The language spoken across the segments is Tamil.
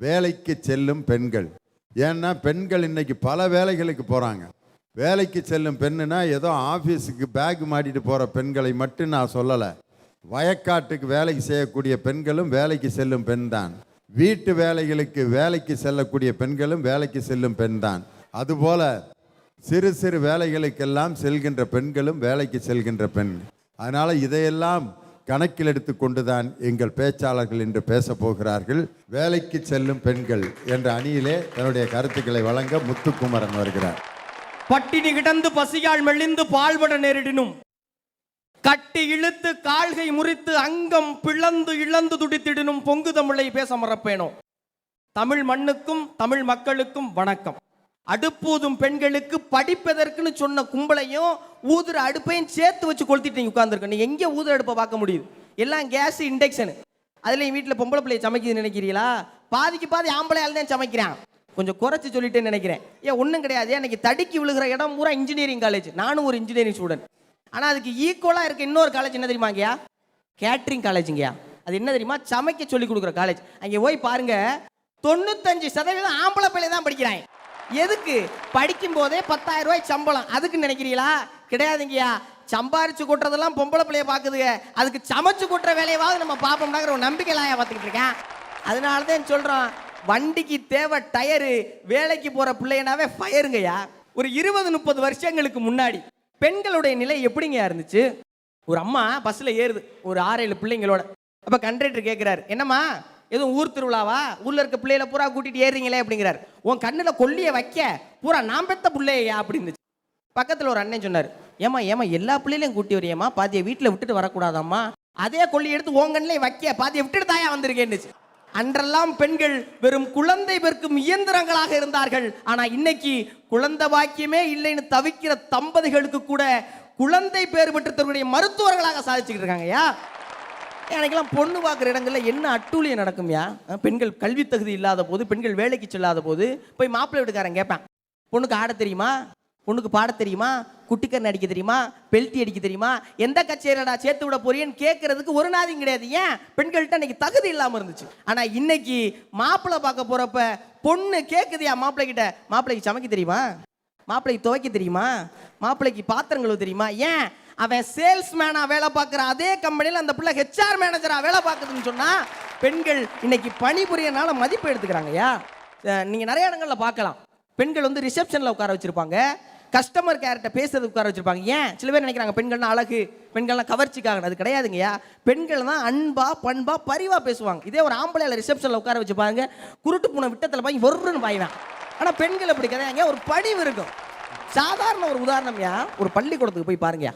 வேலைக்கு செல்லும் பெண்கள். ஏன்னா பெண்கள் இன்னைக்கு பல வேலைகளுக்கு போகிறாங்க வேலைக்கு செல்லும் பெண்ணுனா ஏதோ ஆஃபீஸுக்கு பேக் மாட்டிட்டு போகிற பெண்களை மட்டும் நான் சொல்லலை. வயக்காட்டுக்கு வேலைக்கு செய்யக்கூடிய பெண்களும் வேலைக்கு செல்லும் பெண் தான் வீட்டு வேலைகளுக்கு வேலைக்கு செல்லக்கூடிய பெண்களும் வேலைக்கு செல்லும் பெண் தான் அதுபோல் சிறு சிறு வேலைகளுக்கெல்லாம் செல்கின்ற பெண்களும் வேலைக்கு செல்கின்ற பெண். அதனால் இதையெல்லாம் கணக்கில் எடுத்துக்கொண்டுதான் எங்கள் பேச்சாளர்கள் இன்று பேசப் போகிறார்கள் வேலைக்கு செல்லும் பெண்கள் என்ற அணியிலே தன்னுடைய கருத்துக்களை வழங்க முத்துக்குமரன் வருகிறார். பட்டினி கிடந்து பசியால் மெலிந்து பால்பட நேரிடினும் கட்டி இழுத்து கால்கை முறித்து அங்கம் பிளந்து இழந்து துடித்திடினும் பொங்கு தமிழை பேச மறப்பேனோ? தமிழ் மண்ணுக்கும் தமிழ் மக்களுக்கும் வணக்கம். அடுப்பூதும் பெண்களுக்கு படிப்பதற்குன்னு சொன்ன கும்பலையும் ஊதுற அடுப்பையும் சேர்த்து வச்சு கொளுத்திட்டு உட்காந்துருக்க நீ எங்கே ஊதுற அடுப்பை பார்க்க முடியுது? எல்லாம் கேஸ் இண்டக்ஷன் அதுலேயும் வீட்டில் பொம்பளை பிள்ளைய சமைக்குதுன்னு நினைக்கிறீங்களா? பாதிக்கு பாதி ஆம்பளை தான் சமைக்கிறான். கொஞ்சம் குறைச்சி சொல்லிட்டேன்னு நினைக்கிறேன். ஏன் ஒன்றும் கிடையாது. எனக்கு தடுக்கி விழுகிற இடம் பூரா இன்ஜினியரிங் காலேஜ் நானும் ஒரு இன்ஜினியரிங் ஸ்டூடெண்ட் ஆனால் அதுக்கு ஈக்குவலாக இருக்க இன்னொரு காலேஜ் என்ன தெரியுமாங்கய்யா கேட்ரிங் காலேஜுங்கய்யா அது என்ன தெரியுமா? சமைக்க சொல்லி கொடுக்குற காலேஜ் அங்கே போய் பாருங்க தொண்ணூத்தஞ்சு சதவீதம் ஆம்பளை பிள்ளை தான் படிக்கிறாங்க எதுக்கு? படிக்கும் போதே பத்தாயிரம் ரூபாய் சம்பளம். அதுக்கு நினைக்கிறீங்களா? கிடையாதுங்கய்யா. சம்பாரிச்சு கூட்டுறதெல்லாம் பொம்பளை பிள்ளைய பார்க்குதுங்க அதுக்கு சமைச்சு கூட்டுற வேலையாவது நம்ம பார்ப்போம்னாங்கிற ஒரு நம்பிக்கைலாம் பார்த்துக்கிட்டு இருக்கேன். அதனால தான் சொல்கிறோம் வண்டிக்கு தேவை டயரு வேலைக்கு போகிற பிள்ளைனாவே ஃபயருங்கய்யா. ஒரு இருபது முப்பது வருஷங்களுக்கு முன்னாடி பெண்களுடைய நிலை எப்படிங்கய்யா இருந்துச்சு? ஒரு அம்மா பஸ்ஸில் ஏறுது. ஒரு ஆறு ஏழு பிள்ளைங்களோட. அப்போ கண்டக்டர் கேட்குறாரு என்னம்மா எதுவும் ஊர் திருவிழாவா? ஊரில் இருக்க பிள்ளைகளை பூரா கூட்டிகிட்டு ஏறுறீங்களே அப்படிங்கிறார். உன் கண்ணில் கொல்லியை வைக்க பூரா நான் பெத்த பிள்ளையா அப்படின்னு. பக்கத்தில் ஒரு அண்ணன் சொன்னார் ஏமா ஏமா எல்லா பிள்ளைகளையும் கூட்டி வரையம்மா? பாதியை வீட்டில் விட்டுட்டு வரக்கூடாதாம்மா? அதே கொல்லி எடுத்து உன் கண்ணிலே வைக்க பாதியை விட்டுட்டு தாயா வந்திருக்கேன்னுச்சு. அன்றெல்லாம் பெண்கள் வெறும் குழந்தை பெருக்கும் இயந்திரங்களாக இருந்தார்கள். ஆனா இன்னைக்கு குழந்தை பாக்கியமே இல்லைன்னு தவிக்கிற தம்பதிகளுக்கு கூட குழந்தை பேர் பெற்று தன்னுடைய மருத்துவர்களாக சாதிச்சுக்கிட்டு இருக்காங்கய்யா. எனக்கெல்லாம் பொண்ணு பார்க்குற இடங்களில் என்ன அட்டூழியம் நடக்கும்யா? பெண்கள் கல்வி தகுதி இல்லாத போது பெண்கள் வேலைக்கு செல்லாத போது போய் மாப்பிள்ளை வீட்டுக்காரன் கேட்பேன். பொண்ணுக்கு ஆட தெரியுமா? பொண்ணுக்கு பாட தெரியுமா? குட்டிக்கரண் அடிக்க தெரியுமா? பெல்ட்டி அடிக்க தெரியுமா? எந்த கச்சேரிடா சேர்த்து விட போறியன்னு கேட்கறதுக்கு ஒரு நாதியும் கிடையாது. ஏன்? பெண்கள்கிட்ட இன்னைக்கு தகுதி இல்லாமல் இருந்துச்சு. ஆனால் இன்னைக்கு மாப்பிள்ளை பார்க்க போறப்ப பொண்ணு கேட்குதுயா மாப்பிள்ளை கிட்ட மாப்பிள்ளைக்கு சமைக்க தெரியுமா? மாப்பிள்ளைக்கு துவைக்க தெரியுமா? மாப்பிள்ளைக்கு பாத்திரங்களும் தெரியுமா? ஏன்? அவன் சேல்ஸ்மேனாக வேலை பார்க்குற அதே கம்பெனியில் அந்த பிள்ளை ஹெச்ஆர் மேனேஜராக வேலை பார்க்குதுன்னு சொன்னால் பெண்கள் இன்னைக்கு பணிபுரியனால மதிப்பு எடுத்துக்கிறாங்கய்யா ஐயா. நீங்கள் நிறைய இடங்களில் பார்க்கலாம். பெண்கள் வந்து ரிசப்ஷனில் உட்கார வச்சுருப்பாங்க. கஸ்டமர் கேர்கிட்ட பேசுறது உட்கார வச்சுருப்பாங்க. ஏன்? சில பேர் நினைக்கிறாங்க பெண்கள்னா அழகு பெண்கள்லாம் கவர்ச்சிக்காக அது கிடையாதுங்கய்யா பெண்கள் தான் அன்பா பண்பா பரிவா பேசுவாங்க. இதே ஒரு ஆம்பளையில் ரிசப்ஷனில் உட்கார வச்சு பாருங்க குருட்டு பூனை விட்டத்தில் பாய் ஒருன்னு பாய்வேன். ஆனால் பெண்கள் அப்படி கிடையாதுங்க ஒரு பணிவு இருக்கும். சாதாரண ஒரு உதாரணம்யா ஒரு பள்ளிக்கூடத்துக்கு போய் பாருங்கயா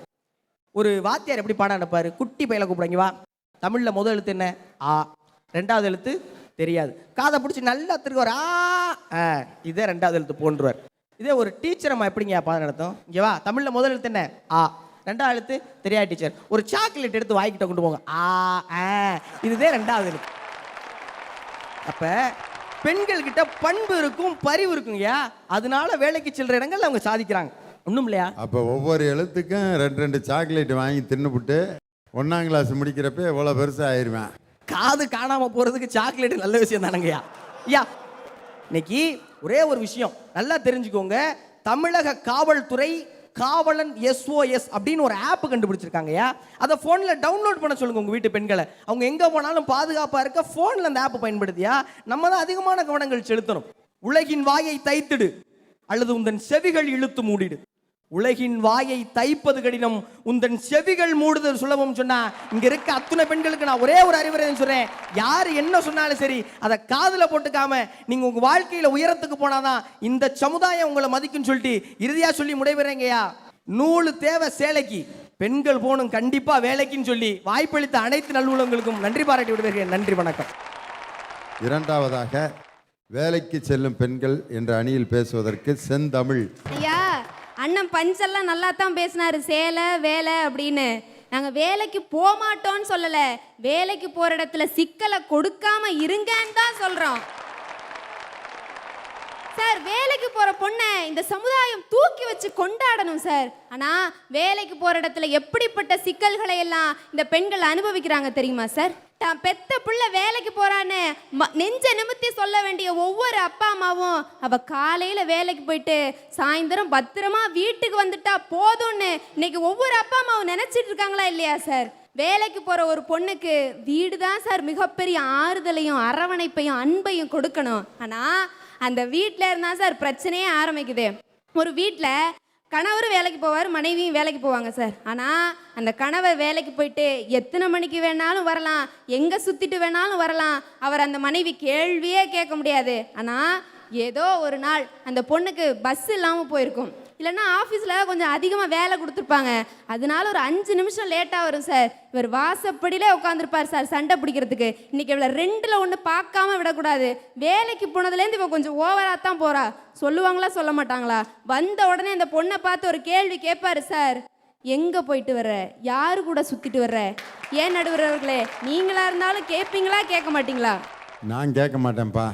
ஒரு வாத்தியார் எப்படி பாடம் நடப்பாரு? குட்டி பையலை கூப்பிடுங்க வா. தமிழில் முதல் எழுத்து என்ன? ஆ. ரெண்டாவது எழுத்து தெரியாது. காதை பிடிச்சி நல்லா திருக்குவார் ஆ ஆ, இதே ரெண்டாவது எழுத்து போன்றுவார். இதே ஒரு டீச்சர் அம்மா எப்படிங்க பாடம் நடத்தும்? இங்கே வா. தமிழில் முதல் எழுத்து என்ன? ஆ. ரெண்டாவது எழுத்து தெரியாது டீச்சர். ஒரு சாக்லேட் எடுத்து வாய்க்கிட்ட கொண்டு போங்க. ஆ ஆ. இதுதே ரெண்டாவது எழுத்து. அப்போ பெண்கள்கிட்ட பண்பு இருக்கும் பரிவு இருக்குங்கய்யா. அதனால வேலைக்கு செல்ற இடங்கள்ல அவங்க சாதிக்கிறாங்க. ஒண்ணும் இல்லையா அப்போ ஒவ்வொரு எழுத்துக்கும் ரெண்டு ரெண்டு சாக்லேட் வாங்கி தின்னுபிட்டு ஒன்றாம் கிளாஸ் முடிக்கிறப்ப இவ்வளோ பெருசாக ஆயிடுவேன் காது காணாம போறதுக்கு சாக்லேட் நல்ல விஷயம் தானங்கய்யா? ஐயா இன்னைக்கு ஒரே ஒரு விஷயம். நல்லா தெரிஞ்சுக்கோங்க. தமிழக காவல்துறை காவலன் எஸ்ஓஎஸ் அப்படின்னு ஒரு ஆப் கண்டுபிடிச்சிருக்காங்கய்யா. அதை ஃபோனில் டவுன்லோட் பண்ண சொல்லுங்க உங்க வீட்டு பெண்களை. அவங்க எங்க போனாலும் பாதுகாப்பா இருக்க ஃபோனில் அந்த ஆப் பயன்படுத்தியா? நம்ம தான் அதிகமான கவனங்கள் செலுத்தணும். உலகின் வாயை தைத்திடு. அல்லது உந்தன் செவிகள் இழுத்து மூடிடு. உலகின் வாயை தைப்பது கடினம். உந்தன் செவிகள் மூடுதல் சுலபம் சொன்னா இங்க இருக்க அத்துணை பெண்களுக்கு நான் ஒரே ஒரு அறிவுரை சொல்றேன். யார் என்ன சொன்னாலும் சரி அதை காதுல போட்டுக்காம நீங்க உங்க வாழ்க்கையில உயரத்துக்கு போனாதான் இந்த சமுதாயம் உங்களை மதிக்கும்னு சொல்லிட்டு இறுதியா சொல்லி முடிவுறேங்கய்யா நூலு தேவை சேலைக்கு. பெண்கள் போகணும் கண்டிப்பா வேலைக்குன்னு சொல்லி வாய்ப்பளித்த அனைத்து நல்லுள்ளங்களுக்கும் நன்றி பாராட்டி விடுவீர்கள். நன்றி வணக்கம். இரண்டாவதாக வேலைக்கு செல்லும் பெண்கள் என்ற அணியில் பேசுவதற்கு செந்தமிழ். ஐயா அண்ணன் பஞ்செல்லாம் நல்லா தான் பேசினாரு. சேலை வேலை அப்படின்னு. நாங்கள் வேலைக்கு போக சொல்லலை. வேலைக்கு போகிற இடத்துல சிக்கலை கொடுக்காம இருங்கன்னு தான் சொல்கிறோம் சார் வேலைக்கு போகிற பொண்ணை இந்த சமுதாயம் தூக்கி வச்சு கொண்டாடணும் சார். ஆனால் வேலைக்கு போகிற இடத்துல எப்படிப்பட்ட சிக்கல்களை எல்லாம் இந்த பெண்கள் அனுபவிக்கிறாங்க தெரியுமா சார்? தான் பெத்த புள்ள வேலைக்கு போறான்னு ம- நெஞ்ச நிமித்தி சொல்ல வேண்டிய ஒவ்வொரு அப்பா அம்மாவும் அவ காலையில வேலைக்கு போயிட்டு சாயந்தரம் பத்திரமா வீட்டுக்கு வந்துட்டா போதும்னு இன்னைக்கு ஒவ்வொரு அப்பா அம்மாவும் நினைச்சிட்டு இருக்காங்களா இல்லையா சார்? வேலைக்கு போற ஒரு பொண்ணுக்கு வீடு தான் சார் மிகப்பெரிய ஆறுதலையும் அரவணைப்பையும் அன்பையும் கொடுக்கணும். ஆனா அந்த வீட்டில் இருந்தா சார் பிரச்சனையே ஆரம்பிக்குது. ஒரு வீட்டில் கணவரும் வேலைக்கு போவார் மனைவியும் வேலைக்கு போவாங்க சார். ஆனால் அந்த கணவர் வேலைக்கு போயிட்டு எத்தனை மணிக்கு வேணாலும் வரலாம் எங்கே சுற்றிட்டு வேணாலும் வரலாம் அவர் அந்த மனைவி கேள்வியே கேட்க முடியாது. ஆனால் ஏதோ ஒரு நாள் அந்த பொண்ணுக்கு பஸ் இல்லாமல் போயிருக்கும். இல்லைன்னா ஆஃபீஸில் கொஞ்சம் அதிகமாக வேலை கொடுத்துருப்பாங்க. அதனால ஒரு அஞ்சு நிமிஷம் லேட்டாக வரும் சார் இவர் வாசப்படியிலே உட்காந்துருப்பார் சார் சண்டை பிடிக்கிறதுக்கு. இன்றைக்கி இவளை ரெண்டில் ஒன்று பார்க்காம விடக்கூடாது. வேலைக்கு போனதுலேருந்து இவ கொஞ்சம் ஓவராக தான் போகிறா சொல்லுவாங்களா சொல்ல மாட்டாங்களா? வந்த உடனே அந்த பொண்ணை பார்த்து ஒரு கேள்வி கேட்பாரு சார் எங்கே போயிட்டு வர்ற? யாரு கூட சுற்றிட்டு வர்ற? ஏன் நடுவர்களே நீங்களா இருந்தாலும் கேட்பீங்களா கேட்க மாட்டீங்களா? நான் கேட்க மாட்டேன்ப்பா.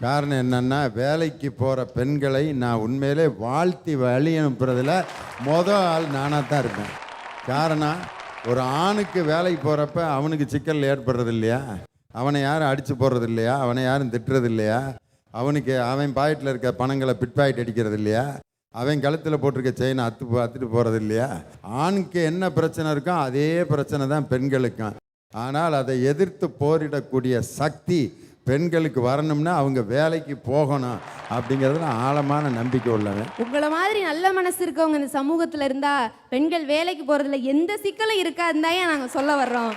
காரணம் என்னன்னா வேலைக்கு போகிற பெண்களை நான் உண்மையிலே வாழ்த்தி வழி அனுப்புறதுல மொதல் ஆள் நானாக தான் இருப்பேன். காரணம் ஒரு ஆணுக்கு வேலைக்கு போகிறப்ப அவனுக்கு சிக்கல் ஏற்படுறது இல்லையா? அவனை யாரும் அடித்து போடுறது இல்லையா? அவனை யாரும் திட்டுறது இல்லையா? அவனுக்கு அவன் பாக்கெட்டில் இருக்க பணங்களை பிட் பாக்கெட் அடிக்கிறது இல்லையா? அவன் கழுத்தில் போட்டிருக்க செயினை அத்து அத்துட்டு போகிறது இல்லையா? ஆணுக்கு என்ன பிரச்சனை இருக்கோ அதே பிரச்சனை தான் பெண்களுக்கும். ஆனால் அதை எதிர்த்து போரிடக்கூடிய சக்தி பெண்களுக்கு வரணும்னா அவங்க வேலைக்கு போகணும் அப்படிங்கிறதுல ஆழமான நம்பிக்கை உள்ளவன். உங்களை மாதிரி நல்ல மனசு இருக்கவங்க இந்த சமூகத்தில் இருந்தால் பெண்கள் வேலைக்கு போகிறதுல எந்த சிக்கலும் இருக்காதுன்னு நாங்கள் சொல்ல வர்றோம்.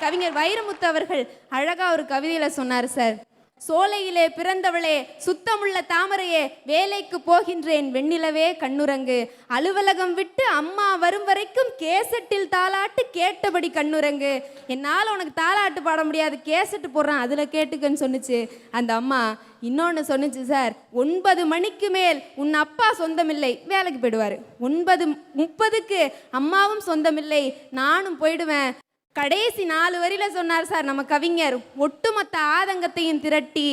கவிஞர் வைரமுத்து அவர்கள் அழகாக ஒரு கவிதையில் சொன்னார் சார். சோலையிலே பிறந்தவளே சுத்தமுள்ள தாமரையே வேலைக்கு போகின்றேன் வெண்ணிலவே கண்ணுரங்கு அலுவலகம் விட்டு அம்மா வரும் வரைக்கும் கேசட்டில் தாலாட்டு கேட்டபடி கண்ணுரங்கு என்னால் உனக்கு தாலாட்டு பாட முடியாது கேசட்டு போடுறேன் அதில் கேட்டுக்கன்னு சொன்னுச்சு. அந்த அம்மா இன்னொன்று சொன்னுச்சு சார் ஒன்பது மணிக்கு மேல் உன் அப்பா சொந்தமில்லை வேலைக்கு போயிடுவார். ஒன்பது முப்பதுக்கு அம்மாவும் சொந்தமில்லை நானும் போயிடுவேன். கடைசி நாலு வரியில் சொன்னார் சார் நம்ம கவிஞர் ஒட்டுமொத்த ஆதங்கத்தையும் திரட்டி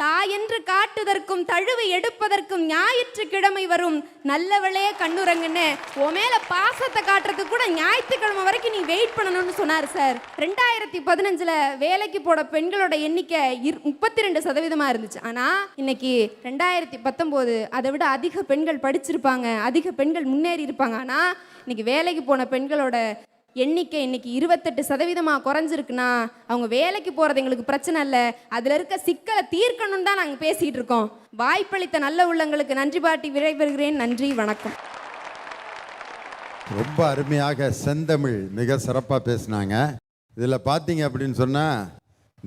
தாயென்று காட்டுதற்கும் தழுவு எடுப்பதற்கும் ஞாயிற்றுக்கிழமை வரும். நல்லவளே கண்ணுரங்குன்னு உன் மேல பாசத்தை காட்டுறதுக்கு கூட ஞாயிற்றுக்கிழமை வரைக்கும் நீ வெயிட் பண்ணணும்னு சொன்னார் சார். ரெண்டாயிரத்தி பதினஞ்சில் வேலைக்கு போட பெண்களோட எண்ணிக்கை முப்பத்தி ரெண்டு சதவீதமாக இருந்துச்சு. ஆனால் இன்னைக்கு ரெண்டாயிரத்தி பத்தொம்போது அதை விட அதிக பெண்கள் படிச்சிருப்பாங்க அதிக பெண்கள் முன்னேறி இருப்பாங்க ஆனால் இன்னைக்கு வேலைக்கு போன பெண்களோட எண்ணிக்கை இன்னைக்கு இருபத்தெட்டு சதவீதமாக குறைஞ்சிருக்குன்னா அவங்க வேலைக்கு போகிறது எங்களுக்கு பிரச்சனை இல்லை. அதில் இருக்க சிக்கலை தீர்க்கணும்னு தான் நாங்கள் பேசிகிட்டு இருக்கோம். வாய்ப்பளித்த நல்ல உள்ளங்களுக்கு நன்றி பாட்டி விடைபெறுகிறேன். நன்றி வணக்கம். ரொம்ப அருமையாக செந்தமிழ் மிக சிறப்பாக பேசினாங்க. இதில் பார்த்தீங்க அப்படின்னு சொன்னால்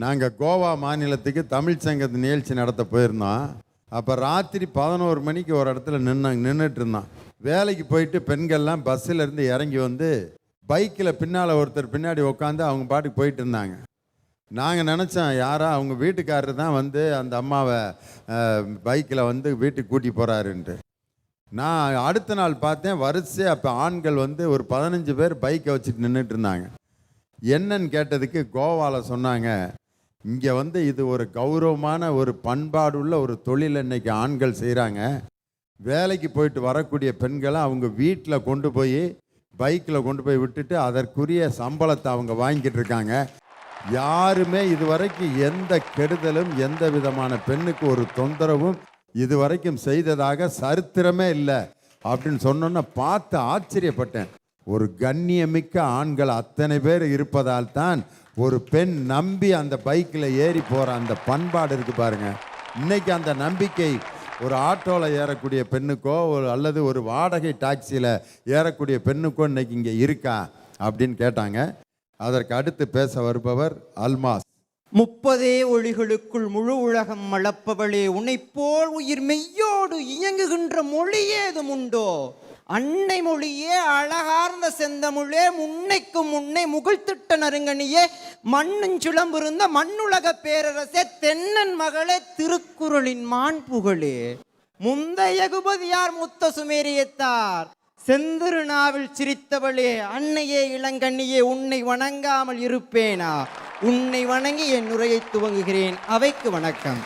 நாங்கள் கோவா மாநிலத்துக்கு தமிழ் சங்கத்து நிகழ்ச்சி நடத்த போயிருந்தோம். அப்போ ராத்திரி பதினோரு மணிக்கு ஒரு இடத்துல நின்று நின்றுட்டு இருந்தோம். வேலைக்கு போயிட்டு பெண்கள்லாம் பஸ்ஸில் இருந்து இறங்கி வந்து பைக்கில் பின்னால் ஒருத்தர் பின்னாடி உட்காந்து அவங்க பாட்டுக்கு போயிட்டு இருந்தாங்க. நாங்கள் நினச்சோம் யாரா அவங்க வீட்டுக்காரர் தான் வந்து அந்த அம்மாவை பைக்கில் வந்து வீட்டுக்கு கூட்டி போகிறாருன்ட்டு நான் அடுத்த நாள் பார்த்தேன் வரிசை அப்போ ஆண்கள் வந்து ஒரு பதினஞ்சு பேர் பைக்கை வச்சுட்டு நின்றுட்டு இருந்தாங்க. என்னன்னு கேட்டதுக்கு கோவாவில் சொன்னாங்க இங்கே வந்து இது ஒரு கௌரவமான ஒரு பண்பாடுள்ள ஒரு தொழில் இன்னைக்கு ஆண்கள் செய்கிறாங்க வேலைக்கு போயிட்டு வரக்கூடிய பெண்களை அவங்க வீட்டில் கொண்டு போய் பைக்கில் கொண்டு போய் விட்டுட்டு அதற்குரிய சம்பளத்தை அவங்க வாங்கிட்டு இருக்காங்க. யாருமே இதுவரைக்கும் எந்த கெடுதலும் எந்த விதமான பெண்ணுக்கு ஒரு தொந்தரவும் இதுவரைக்கும் செய்ததாக சரித்திரமே இல்லை. அப்படின்னு சொன்னோன்னா பார்த்து ஆச்சரியப்பட்டேன். ஒரு கண்ணியமிக்க ஆண்கள் அத்தனை பேர் இருப்பதால் தான் ஒரு பெண் நம்பி அந்த பைக்கில் ஏறி போகிற அந்த பண்பாடு இருக்கு பாருங்க. இன்னைக்கு அந்த நம்பிக்கை ஒரு ஆட்டோவில் ஏறக்கூடிய பெண்ணுக்கோ ஒரு அல்லது ஒரு வாடகை டாக்ஸியில் ஏறக்கூடிய பெண்ணுக்கோ இன்னைக்கு இங்கே இருக்கா அப்படின்னு கேட்டாங்க. அதற்கு அடுத்து பேச வருபவர் அல்மாஸ். முப்பதே ஒளிகளுக்குள் முழு உலகம் அளப்பவளே உன்னைப் போல் உயிர் மெய்யோடு இயங்குகின்ற மொழி ஏதும் உண்டோ? அன்னை மொழியே அழகார்ந்த செந்தமிழே முன்னைக்கும் முன்னை முகிழ்த்திட்ட நறுங்கனியே மண்ணும் சுளம்பிருந்த மண்ணுலக பேரரசே தென்னன் மகளே திருக்குறளின் மான் புகழே. முந்தைய குபதியார் முத்த சுமேரியத்தார் செந்திருநாவில் சிரித்தவளே அன்னையே இளங்கண்ணியே உன்னை வணங்காமல் இருப்பேனா? உன்னை வணங்கி என் உரையை துவங்குகிறேன். அவைக்கு வணக்கம்.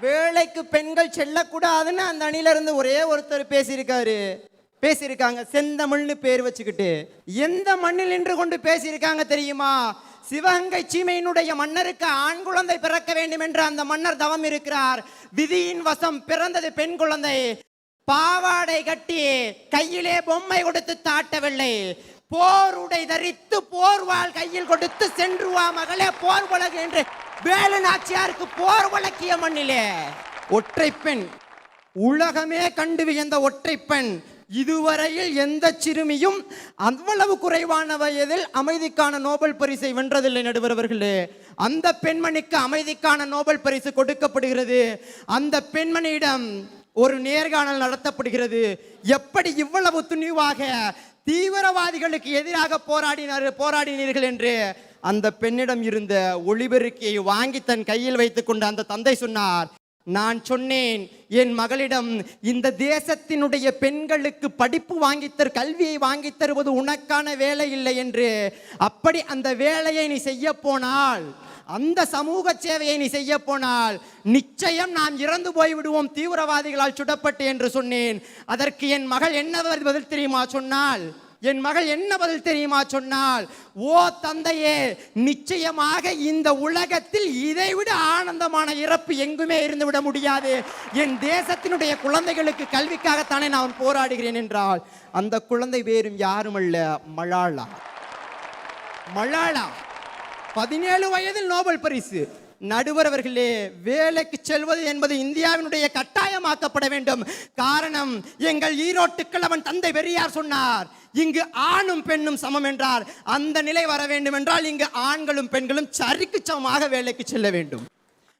வேலைக்கு பெண்கள் செல்லக்கூடாதுன்னு அந்த அணில இருந்து ஒரே ஒருத்தர் பேசியிருக்காரு. பேசியிருக்காங்க. செந்தமிழ்னு பேர் வச்சுக்கிட்டு. எந்த மண்ணில் நின்று கொண்டு பேசியிருக்காங்க தெரியுமா? சிவகங்கை சீமையினுடைய மன்னருக்கு ஆண் குழந்தை பிறக்க வேண்டும் என்று அந்த மன்னர் தவம் இருக்கிறார். விதியின் வசம் பிறந்தது பெண் குழந்தை. பாவாடை கட்டி கையிலே பொம்மை கொடுத்து தாட்டவில்லை. போர் உடை தரித்து போர்வாள் கையில் கொடுத்து சென்று வா மகளே போர் என்று வேலு நாச்சியாருக்கு போர் வழக்கிய மண்ணிலே. ஒற்றை பெண். உலகமே கண்டு வியந்த ஒற்றை பெண். இதுவரையில் எந்த சிறுமியும் அவ்வளவு குறைவான வயதில் அமைதிக்கான நோபல் பரிசை வென்றதில்லை நடுவர் அவர்களே அந்த பெண்மணிக்கு அமைதிக்கான நோபல் பரிசு கொடுக்கப்படுகிறது. அந்த பெண்மணியிடம் ஒரு நேர்காணல் நடத்தப்படுகிறது. எப்படி இவ்வளவு துணிவாக தீவிரவாதிகளுக்கு எதிராக போராடினார் போராடினீர்கள் என்று அந்த பெண்ணிடம் இருந்த ஒளிபெருக்கியை வாங்கி தன் கையில் வைத்துக்கொண்ட அந்த தந்தை சொன்னார் நான் சொன்னேன் என் மகளிடம் இந்த தேசத்தினுடைய பெண்களுக்கு படிப்பு வாங்கித்தர் கல்வியை வாங்கித் தருவது உனக்கான வேலை இல்லை என்று. அப்படி அந்த வேலையை நீ செய்ய போனால் அந்த சமூக சேவையை நீ செய்ய போனால் நிச்சயம் நாம் இறந்து போய் விடுவோம் தீவிரவாதிகளால் சுடப்பட்டு என்று சொன்னேன். அதற்கு என் மகள் என்ன பதில் தெரியுமா? சொன்னால் என் மகள் என்ன பதில் தெரியுமா? சொன்னால் ஓ தந்தையே நிச்சயமாக இந்த உலகத்தில் இதைவிட ஆனந்தமான இறப்பு எங்குமே இருந்து விட முடியாது. என் தேசத்தினுடைய குழந்தைகளுக்கு கல்விக்காகத்தானே நான் போராடுகிறேன் என்றால் அந்த குழந்தை வேறும் அல்ல மலாலா மலாலா பதினேழு வயதில் நோபல் பரிசு. நடுவர் அவர்களே வேலைக்கு செல்வது என்பது இந்தியாவினுடைய கட்டாயமாக்கப்பட வேண்டும். காரணம் எங்கள் ஈரோட்டுக்கள் அவன் தந்தை பெரியார் சொன்னார் இங்கு ஆணும் பெண்ணும் சமம் என்றார். அந்த நிலை வர வேண்டும் என்றால் இங்கு ஆண்களும் பெண்களும் சரிக்கு சமமாக வேலைக்கு செல்ல வேண்டும்.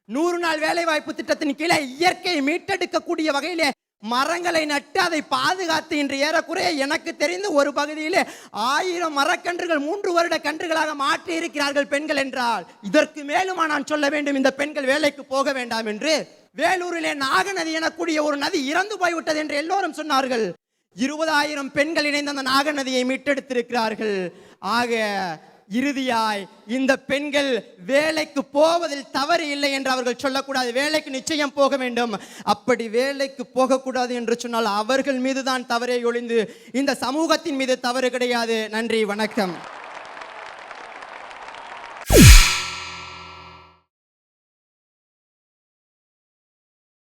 நூறு நாள் வேலை வாய்ப்பு திட்டத்தின் கீழே இயற்கையை மீட்டெடுக்கக்கூடிய வகையிலே மரங்களை நட்டு அதை பாதுகாத்து இன்று ஏறக்குறைய எனக்கு தெரிந்து ஒரு பகுதியிலே ஆயிரம் மரக்கன்றுகள் மூன்று வருட கன்றுகளாக மாற்றி இருக்கிறார்கள் பெண்கள் என்றால். இதற்கு மேலுமா நான் சொல்ல வேண்டும் இந்த பெண்கள் வேலைக்கு போக வேண்டாம் என்று? வேலூரிலே நாகநதி எனக்கூடிய ஒரு நதி இறந்து போய்விட்டது என்று எல்லோரும் சொன்னார்கள். இருபதாயிரம் பெண்கள் இணைந்து அந்த நாகநதியை மீட்டெடுத்திருக்கிறார்கள். ஆக இறுதியாய் இந்த பெண்கள் வேலைக்கு போவதில் தவறு இல்லை என்று அவர்கள் சொல்லக்கூடாது. வேலைக்கு நிச்சயம் போக வேண்டும். அப்படி வேலைக்கு போகக்கூடாது என்று சொன்னால் அவர்கள் மீதுதான் தவறே ஒளிந்து இந்த சமூகத்தின் மீது தவறு கிடையாது. நன்றி வணக்கம்.